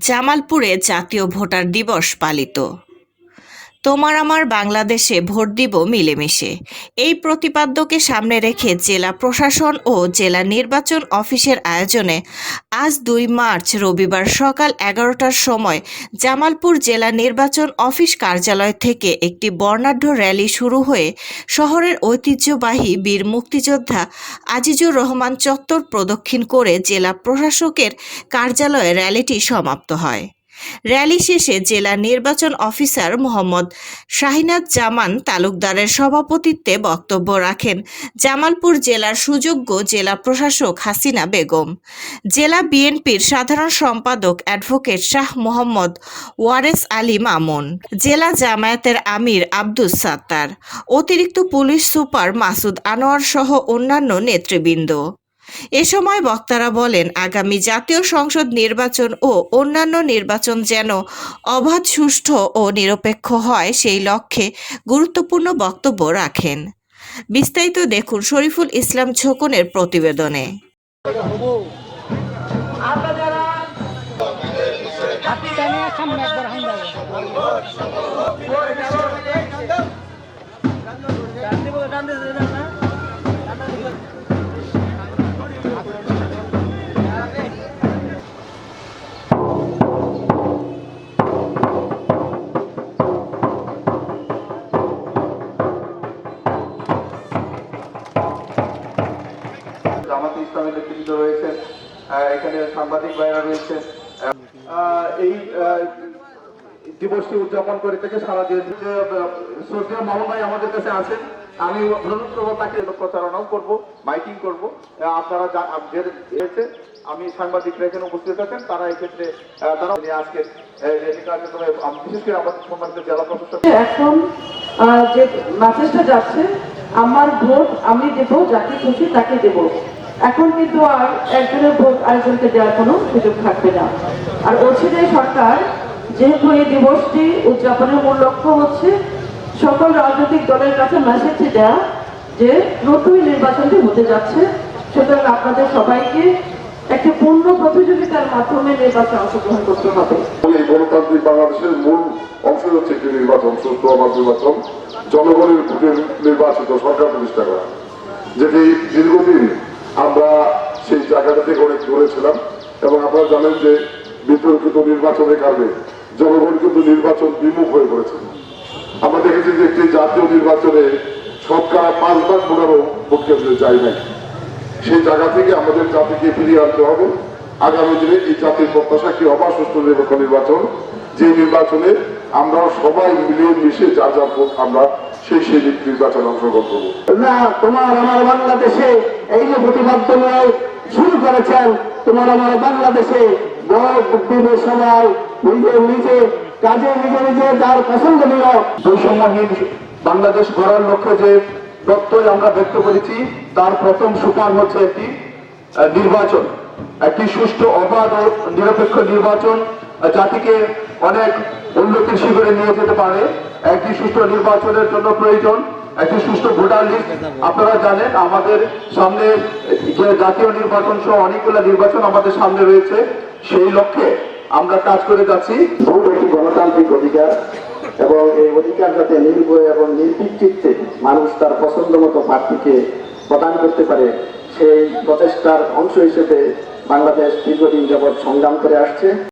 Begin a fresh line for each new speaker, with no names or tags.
জামালপুরে জাতীয় ভোটার দিবস পালিত। তোমার আমার বাংলাদেশে ভোট দিব মিলেমিশে। এই প্রতিপাদ্যকে সামনে রেখে জেলা প্রশাসন ও জেলা নির্বাচন অফিসের আয়োজনে আজ দুই মার্চ রবিবার সকাল এগারোটার সময় জামালপুর জেলা নির্বাচন অফিস কার্যালয় থেকে একটি বর্ণাঢ্য র্যালি শুরু হয়ে শহরের ঐতিহ্যবাহী বীর মুক্তিযোদ্ধা আজিজুর রহমান চত্বর প্রদক্ষিণ করে জেলা প্রশাসকের কার্যালয়ে র্যালিটি সমাপ্ত হয়। র্যালি শেষে জেলা নির্বাচন অফিসার মোহাম্মদ শাহিনাজ জামান তালুকদারের সভাপতিত্বে বক্তব্য রাখেন জামালপুর জেলার সুযোগ্য জেলা প্রশাসক হাসিনা বেগম। জেলা বিএনপির সাধারণ সম্পাদক অ্যাডভোকেট শাহ মোহাম্মদ ওয়ারেস আলী মামুন, জেলা জামায়াতের আমির আব্দুস সাত্তার, অতিরিক্ত পুলিশ সুপার মাসুদ আনোয়ার সহ অন্যান্য নেতৃবৃন্দ। এ সময় বক্তারা বলেন, আগামী জাতীয় সংসদ নির্বাচন ও অন্যান্য নির্বাচন যেন অবাধ, সুষ্ঠু ও নিরপেক্ষ হয় সেই লক্ষ্যে গুরুত্বপূর্ণ বক্তব্য রাখেন। বিস্তারিত দেখুন শরীফুল ইসলাম ছোকনের প্রতিবেদনে।
ইসলামের নেতৃত্ব রয়েছেন এখানে সাংবাদিক ভাইরা রয়েছেন। এই দিবসটি উদযাপন করে থেকে সারা দেশ শ্রদ্ধেয় ভাই আমাদের কাছে আছেন, আমি অনুরোধ করব তাকে প্রচারণাও করব, মাইকিং করব। আপনারা এসে আমি সাংবাদিকরা এখানে উপস্থিত আছেন, তারা এক্ষেত্রে তারা আজকে বিশেষ করে আমাদের সম্মানিত জেলা প্রশাসক।
এখন যে মেসেজটা যাচ্ছে, আমার ভোট আমি দেব, যাকে খুশি তাকে দেব। এখন কিন্তু আর একজনের ভোট আরেকজনকে দেওয়ার কোনো সুযোগ থাকবে না। আর অচিরে সরকার, যেহেতু এই দিবসটি উদযাপনের মূল লক্ষ্য হচ্ছে সকল রাজনৈতিক দলের কাছে মেসেজটি দেয়া যে নতুন নির্বাচনটি হতে যাচ্ছে। সুতরাং আপনাদের সবাইকে একটি পূর্ণ প্রতিযোগিতার মাধ্যমে নির্বাচনে অংশগ্রহণ করতে হবে।
এই গণতান্ত্রিক বাংলাদেশের মূল অংশ হচ্ছে একটি নির্বাচন সুস্থ অবাধ নির্বাচন। জনগণের ভোটে নির্বাচিত সরকার প্রতিষ্ঠা করা, যেটি দীর্ঘদিন আমরা সেই জায়গাটা থেকে অনেক দূরে ছিলাম এবং আপনারা জানেন যে বিতর্কিত নির্বাচনের কারণে জনগণ কিন্তু নির্বাচন বিমুখ হয়ে পড়েছে। আমরা দেখেছি যে একটি জাতীয় নির্বাচনে শতকরা পাঁচ ভাগ ভোটারও ভোট কেন্দ্রে যায় নাই। সেই জায়গা থেকে আমাদের জাতিকে ফিরিয়ে আনতে হবে। আগামী দিনে এই জাতির প্রত্যাশা কি অবাধ সুষ্ঠু নিরপেক্ষ নির্বাচন? যে নির্বাচনে আমরা সবাই মিলিয়ে মিশে যার যার ভোট আমরা সেই সেই নির্বাচনে অংশগ্রহণ করব।
না, তোমার আমার বাংলাদেশে এই যে প্রতিবাদ নিয়ে শুরু করেছেন তোমার আমার বাংলাদেশে দিনের সময় নিজে নিজে, কাজে নিজে নিজে
বৈষম্যহীন বাংলাদেশ গড়ার লক্ষ্যে যে আমরা ব্যক্ত করেছি, তার প্রথম সুপার হচ্ছে একটি নির্বাচন। একটি সুষ্ঠু, অবাধ ও নিরপেক্ষ নির্বাচন জাতিকে অনেক উন্নতির শিবিরে নিয়ে যেতে পারে। একটি সুষ্ঠু নির্বাচনের জন্য প্রয়োজন। একটি সুষ্ঠু ভোটার লিস্ট। আপনারা জানেন, আমাদের সামনে যে জাতীয় নির্বাচন সহ অনেকগুলো নির্বাচন আমাদের সামনে রয়েছে, সেই লক্ষ্যে আমরা কাজ করে যাচ্ছি।
ভোট একটি গণতান্ত্রিক অধিকার এবং এই অধিকার যাতে নির্ভয় এবং নির্ভীক চিত্তে মানুষ তার পছন্দ মতো প্রার্থীকে প্রদান করতে পারে, সেই প্রচেষ্টার অংশ হিসেবে বাংলাদেশ দীর্ঘদিন যাবৎ সংগ্রাম করে আসছে।